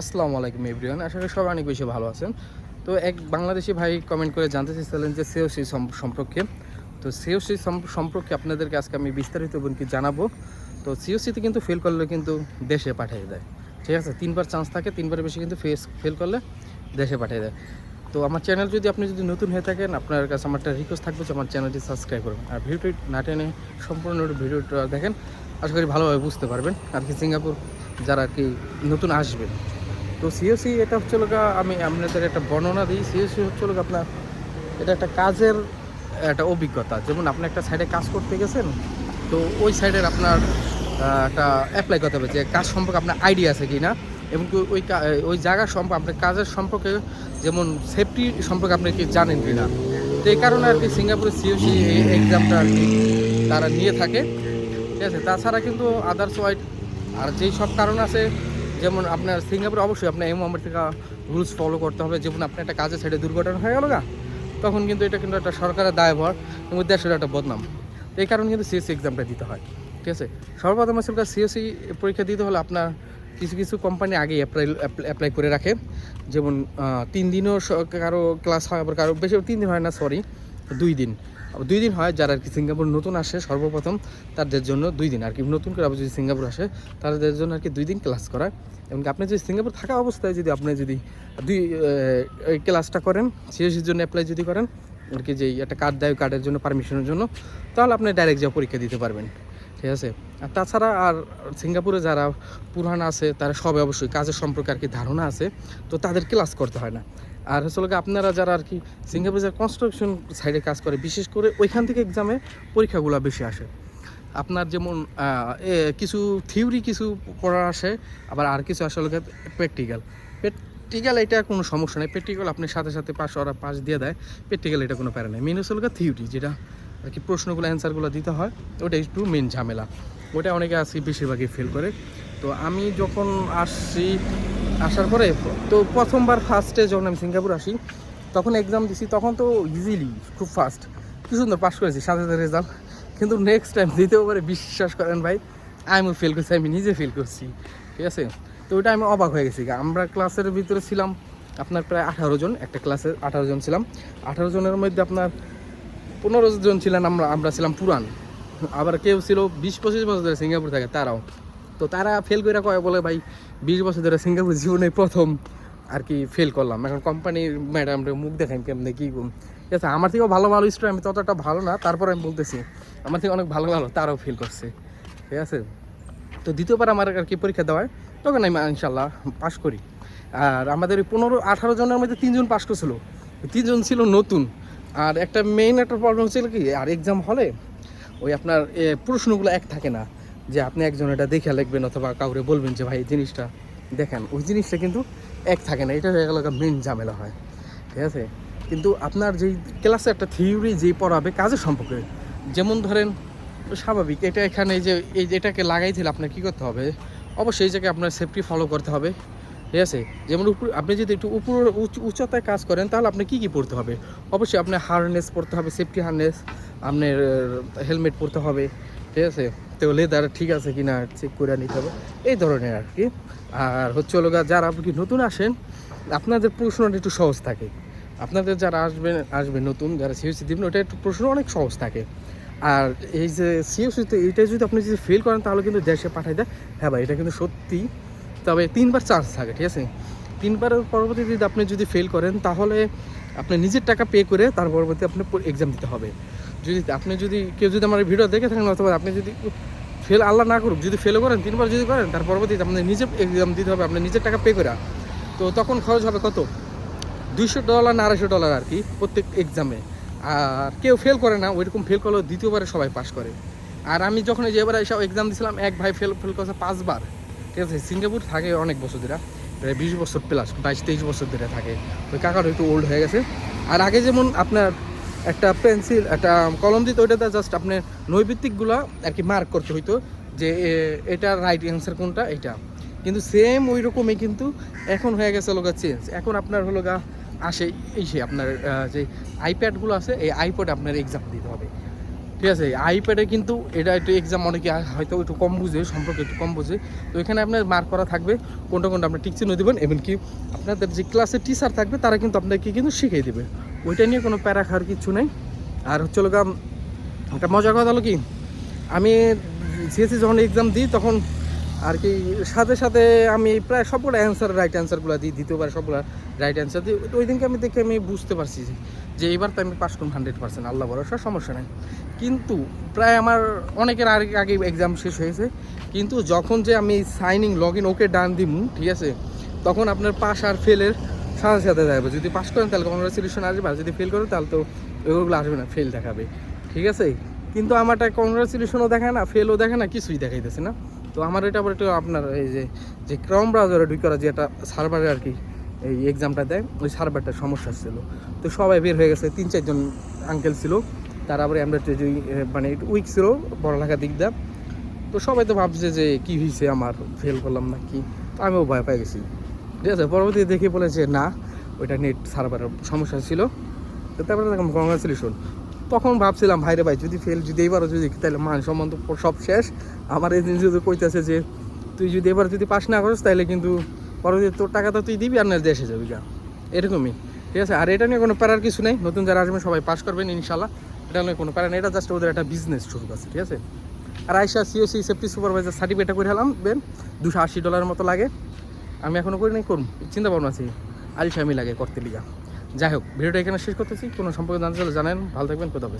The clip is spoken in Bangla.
আসসালামু আলাইকুম এভরিওয়ান আশা করি সবাই অনেক বেশি ভালো আছেন। তো এক বাংলাদেশি ভাই কমেন্ট করে জানতে চেয়েছিলেন যে সিওসি সম্পর্কে। তো সিওসি সম্পর্কে আপনাদেরকে আজকে আমি বিস্তারিত কি জানাব। তো সিওসিতে কিন্তু ফেল করলে কিন্তু দেশে পাঠিয়ে দেয়। ঠিক আছে? তিনবার চান্স থাকে তিনবারের বেশি কিন্তু ফেস ফেল করলে দেশে পাঠিয়ে দেয়। তো আমার চ্যানেল যদি আপনি যদি নতুন হয়ে থাকেন, আপনার কাছে আমার একটা রিকোয়েস্ট থাকবে যে আমার চ্যানেলটি সাবস্ক্রাইব করবেন আর ভিডিওটি না টেনে সম্পূর্ণ ভিডিওটা দেখেন, আশা করি ভালোভাবে বুঝতে পারবেন। আর কি সিঙ্গাপুর যারা আর কি নতুন আসবেন তো সিওসি এটা হচ্ছে লোক আমি আপনাদের একটা বর্ণনা দিই। সিওসি হচ্ছে লোক আপনার, এটা একটা কাজের একটা অভিজ্ঞতা। যেমন আপনি একটা সাইডে কাজ করতে গেছেন, তো ওই সাইডের আপনার একটা অ্যাপ্লাই করতে হবে যে কাজ সম্পর্কে আপনার আইডিয়া আছে কি না এবং ওই ওই জায়গার সম্পর্কে, আপনার কাজের সম্পর্কে যেমন সেফটি সম্পর্কে আপনি কি জানেন কি না তো এই কারণে আর কি সিঙ্গাপুরে সিওসি এই এক্সামটা আর কি তারা নিয়ে থাকে। ঠিক আছে? তাছাড়া কিন্তু আদার্স ওয়াইড আর যেই সব কারণ আছে যেমন আপনার সিঙ্গাপুরে অবশ্যই আপনার এই মোহাম্মদ থেকে রুলস ফলো করতে হবে। যেমন আপনার একটা কাজের সাইডে দুর্ঘটনা হয়ে গেল গা, তখন কিন্তু এটা কিন্তু একটা সরকারের দায়ভার, এবং দেশের একটা বদনাম। এই কারণে কিন্তু সিএসসি এক্সামটা দিতে হয়, ঠিক আছে? সর্বপ্রথম আসলে সিএসসি পরীক্ষা দিতে হলে আপনার কিছু কিছু কোম্পানি আগে অ্যাপ্লাই অ্যাপ্লাই করে রাখে। যেমন তিন দিনও কারও ক্লাস হয়, আবার কারও বেশি, তিন দিন হয় না সরি দুই দিন। দুই দিন হয় যারা আর কি সিঙ্গাপুর নতুন আসে সর্বপ্রথম, তাদের জন্য দুই দিন। আর কি নতুন করে আবার যদি সিঙ্গাপুর আসে, তাদের জন্য আর কি দুই দিন ক্লাস করায় এমনকি আপনি যদি সিঙ্গাপুর থাকা অবস্থায় যদি আপনি যদি দুই ক্লাসটা করেন সিএসির জন্য অ্যাপ্লাই যদি করেন, আর কি যে একটা কার্ড দেয় কার্ডের জন্য পারমিশনের জন্য, তাহলে আপনি ডাইরেক্ট যা পরীক্ষা দিতে পারবেন। ঠিক আছে? আর তাছাড়া আর সিঙ্গাপুরে যারা পুরান আছে, তারা সবে অবশ্যই কাজের সম্পর্কে আর কি ধারণা আছে, তো তাদের ক্লাস করতে হয় না। আর হচ্ছে আপনারা যারা আর কি সিঙ্গাপুরে যারা কনস্ট্রাকশন সাইডে কাজ করে, বিশেষ করে ওইখান থেকে এক্সামে পরীক্ষাগুলো বেশি আসে। আপনার যেমন কিছু থিওরি কিছু পড়া আসে, আবার আর কিছু আসলে প্র্যাকটিক্যাল প্র্যাকটিক্যাল এটা কোনো সমস্যা নেই। প্র্যাকটিক্যাল আপনি সাথে সাথে পাস ওরা পাস দিয়ে দেয়। প্র্যাকটিক্যাল এটা কোনো প্যারা নেই। মেন হচ্ছে থিওরি যেটা আর কি প্রশ্নগুলো অ্যান্সারগুলো দিতে হয়, ওটা একটু মেন ঝামেলা। ওটা অনেকে আসি বেশিরভাগই ফেল করে। তো আমি যখন আসছি আসার পরে তো প্রথমবার ফার্স্টে যখন আমি সিঙ্গাপুর আসি, তখন এক্সাম দিছি, তখন তো ইজিলি খুব ফাস্ট কি সুন্দর পাস করেছি, সাথে সাথে রেজাল্ট কিন্তু নেক্সট টাইম দিতেও পারে বিশ্বাস করেন ভাই আমিও ফেল করছি, আমি নিজে ফেল করছি। ঠিক আছে? তো ওইটা আমি অবাক হয়ে গেছি। আমরা ক্লাসের ভিতরে ছিলাম, আপনার প্রায় আঠারো জন, একটা ক্লাসে আঠারো জন ছিলাম। আঠারো জনের মধ্যে আপনার পনেরো জন ছিলেন আমরা আমরা ছিলাম পুরান। আবার কেউ ছিল বিশ পঁচিশ বছর ধরে সিঙ্গাপুর থাকে, তারাও। তো তারা ফেল করে কয়, বলে ভাই, বিশ বছর ধরে সিঙ্গাপুর জীবনে প্রথম আর কি ফেল করলাম। এখন কোম্পানির ম্যাডাম মুখ দেখান কেমনে, কী ঠিক আছে, আমার থেকেও ভালো ভালো স্টুডেন্ট আমি ততটা ভালো না, তারপর আমি বলতেছি, আমার থেকে অনেক ভালো ভালো, তারাও ফেল করছে। ঠিক আছে? তো দ্বিতীয়বার আমার আর কি পরীক্ষা দেওয়ায়, তখন আমি ইনশাল্লাহ পাশ করি। আর আমাদের পনেরো, আঠারো জনের মধ্যে তিনজন পাশ করছিল। তিনজন ছিল নতুন। আর একটা মেইন একটা প্রবলেম ছিল কি, আর এক্সাম হলে ওই আপনার প্রশ্নগুলো এক থাকে না। যে আপনি একজন এটা দেখে লিখবেন অথবা কাউরে বলবেন যে, ভাই, এই জিনিসটা দেখেন। ওই জিনিসটা কিন্তু এক থাকে না। এটা হয়ে মেন ঝামেলা হয়। ঠিক আছে? কিন্তু আপনার যেই ক্লাসে একটা থিওরি যেই পড়াবে কাজের সম্পর্কে, যেমন ধরেন, স্বাভাবিক, এটা এখানে যে, এই যে এটাকে লাগাইছিল আপনার কী করতে হবে? অবশ্যই এই জায়গায় আপনার সেফটি ফলো করতে হবে। ঠিক আছে? যেমন উপর, আপনি যদি একটু উপর উচ্চ- উচ্চতায় কাজ করেন, তাহলে আপনি কী কী পড়তে হবে? অবশ্যই আপনার হারনেস পড়তে হবে সেফটি হারনেস আপনার হেলমেট পরতে হবে। ঠিক আছে? তো লেদার ঠিক আছে কি না চেক করে নিতে হবে। এই ধরনের আর কি। আর হচ্ছে হলো যারা আপনি নতুন আসেন, আপনাদের প্রশ্নটা একটু সহজ থাকে। আপনাদের যারা আসবেন, আসবে নতুন, যারা সিওসি দিবেন ওটা একটু প্রশ্ন অনেক সহজ থাকে। আর এই যে সিওসিতে এইটা যদি আপনি যদি ফেল করেন, তাহলে কিন্তু দেশে পাঠাই দেয়। হ্যাঁ ভাই, এটা কিন্তু সত্যি। তবে তিনবার চান্স থাকে, ঠিক আছে? তিনবারের পরবর্তী যদি আপনি যদি ফেল করেন, তাহলে আপনি নিজের টাকা পে করে তার পরবর্তী আপনি এক্সাম দিতে হবে। যদি আপনি যদি, কেউ যদি আমার ভিডিও দেখে থাকেন অথবা আপনি যদি ফেল আল্লাহ না করুক, যদি ফেলও করেন, তিনবার যদি করেন, তার পরবর্তীতে আপনি নিজে এক্সাম দিতে হবে আপনি নিজের টাকা পে করে। তো তখন খরচ হবে কত? দুইশো ডলার না আড়াইশো ডলার আর কি প্রত্যেক এক্সামে আর কেউ ফেল করে না, ওইরকম ফেল করলেও দ্বিতীয়বারে সবাই পাস করে। আর আমি যখন এই যে এবার এসব এক্সাম দিয়েছিলাম এক ভাই ফেল ফেল করছে পাঁচবার। ঠিক আছে, সিঙ্গাপুর থাকে অনেক বছর ধরে, প্রায় বিশ বছর প্লাস বাইশ, তেইশ বছর ধরে থাকে। ওই কাকার একটু ওল্ড হয়ে গেছে। আর আগে যেমন আপনার একটা পেন্সিল, একটা কলম দিত ওইটাতে জাস্ট আপনার নৈবিত্তিকগুলো আর কি মার্ক করতে হইতো যে এটা রাইট অ্যান্সার কোনটা এটা কিন্তু সেম ওই রকমই কিন্তু এখন হয়ে গেছে লোকা চেঞ্জ এখন আপনার হলো গা আসে এই সে আপনার যে আইপ্যাডগুলো আছে, এই আইপ্যাড আপনার এক্সাম দিতে হবে। ঠিক আছে? আইপ্যাডে কিন্তু এটা একটু এক্সাম অনেকে হয়তো একটু কম বুঝে, সম্পর্কে একটু কম বুঝে। তো এখানে আপনার মার্ক করা থাকবে, কোনটা কোনটা আপনার টিক চিহ্ন দেবেন, এমনকি আপনাদের যে ক্লাসের টিচার থাকবে, তারা কিন্তু আপনাকে কিন্তু শিখিয়ে দেবে। ওইটা নিয়ে কোনো প্যারা খাওয়ার কিছু নেই। আর হচ্ছে লোক একটা মজার কথা হলো কি, আমি সিএসসি যখন এক্সাম দিই তখন আর কি সাথে সাথে আমি প্রায় সবগুলো অ্যান্সার রাইট অ্যান্সারগুলো দিই, দ্বিতীয়বার সবগুলো রাইট অ্যান্সার দিই। ওই দিনকে আমি দেখে আমি বুঝতে পারছি যে- এইবার তো আমি পাস করুন হান্ড্রেড পার্সেন্ট আল্লাহ ভরসা, সমস্যা নেই। কিন্তু প্রায় আমার অনেকের আগে আগে এক্সাম শেষ হয়েছে। কিন্তু যখন যে আমি signing log in okay done দিব ঠিক আছে, তখন আপনার পাস আর ফেলের সাথে সাথে যাবে যদি পাস করেন তাহলে কংগ্রেচুলেশন আসবে, আর যদি ফেল করেন তাহলে তো ওগুলো আসবে না ফেল দেখাবে। ঠিক আছে? কিন্তু আমারটা কংগ্রেচুলেশনও দেখায় না ফেলও দেখে না, কিছুই দেখাইতেছে না। তো আমার এটা আবার একটু আপনার এই যে যে ক্রম ব্রাউজারে ঢুকে করা যে একটা সার্ভারে আর কি এই এক্সামটা দেয়, ওই সার্ভারটার সমস্যা ছিল। তো সবাই বের হয়ে গেছে, তিন চারজন আঙ্কেল ছিল। তার আবার আমরা যে মানে উইক ছিল, পড়ালেখার দিক দিয়ে। তো সবাই তো ভাবছে যে কি হয়েছে আমার ফেল করলাম না কি তো আমিও ভয় পেয়ে গেছি। ঠিক আছে, পরবর্তীতে দেখে বলেছে না, ওইটা নেট সার্ভারের সমস্যা ছিল। তো তারপরে দেখলাম কংগ্রাচুলেশন তখন ভাবছিলাম, ভাইরে ভাই, যদি ফেল যদি এবারও যদি তাহলে মান সম্মান তো সব শেষ। আমার এই জিনিস যদি কইতেছে যে, তুই যদি এবার যদি পাস না করিস, তাহলে কিন্তু পরবর্তীতে তোর টাকা তো তুই দিবি, আর না দেশে যাবি গা। এরকমই, ঠিক আছে? আর এটা নিয়ে কোনো প্যারার কিছু নেই। নতুন যারা আসবেন সবাই পাস করবেন ইনশাল্লাহ এটা নিয়ে কোনো প্যারা নেই। এটা জাস্ট ওদের একটা বিজনেস শুরু আছে, ঠিক আছে? আর আইসা সিওসি সেফটি সুপারভাইজার সার্টিফিকেটটা করে হলাম বেন দুশো আশি ডলারের মতো লাগে। আমি এখনও করি নাই করুন চিন্তা ভাবনা আছি? আলসামি লাগে করতে লিগা। যাই হোক, ভিডিওটা এখানে শেষ করতেছি, কোনো সম্পর্কে জানতে চাইলে জানেন। ভালো থাকবেন কোথাও